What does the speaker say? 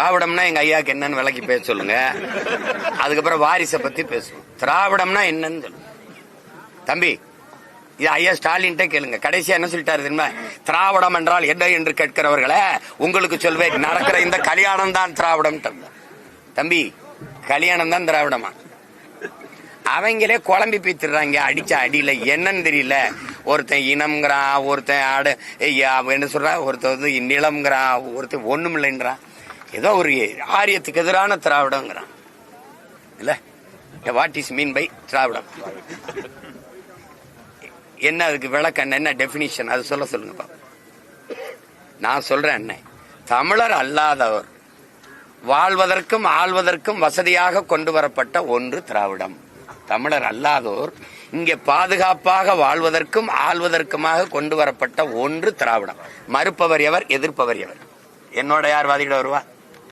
திராவிடம்னா எங்க ஐயாக்கு என்னன்னு விளக்கி பேச சொல்லுங்க. அதுக்கப்புறம் வாரிசை பத்தி பேசுவோம். திராவிடம்னா என்னன்னு சொல்லுங்க. தம்பி இது ஐயா ஸ்டாலின்ட்டே கேளுங்க. கடைசியா என்ன சொல்லிட்டாரு தெரியுமா? திராவிடம் என்றால் என்ன என்று கேட்கிறவர்களே உங்களுக்கு சொல்வேன் நடக்கிற இந்த கல்யாணம் தான் திராவிடம் தம்பி. கல்யாணம் தான் திராவிடமா? அவங்களே குழம்பி பீத்துறாங்க அடிச்ச அடியில. என்னன்னு தெரியல. ஒருத்தன் இனம்ங்கிறான் ஒருத்தன் ஆடு ஐயா, என்ன சொல்றா? ஒருத்தன் வந்து நிலம்ங்கிறான் ஒருத்தன் ஒண்ணும் இல்லைன்றான் ஏதோ ஒரு ஆரியத்துக்கு எதிரான திராவிடங்கிறான். இல்ல? வாட் இஸ் மீன் பை திராவிடம்? என்ன அதுக்கு விளக்கம் என்ன டெபினிஷன் அது சொல்ல சொல்லுங்கப்பா நான் சொல்றேன் என்ன? தமிழர் அல்லாதவர் வாழ்வதற்கும் ஆள்வதற்கும் வசதியாக கொண்டு வரப்பட்ட ஒன்று திராவிடம். தமிழர் அல்லாதோர் இங்கே பாதுகாப்பாக வாழ்வதற்கும் ஆள்வதற்குமாக கொண்டு வரப்பட்ட ஒன்று திராவிடம். மறுப்பவர் எவர் எதிர்ப்பவர் எவர்? என்னோட யார் வாதிட வருவா?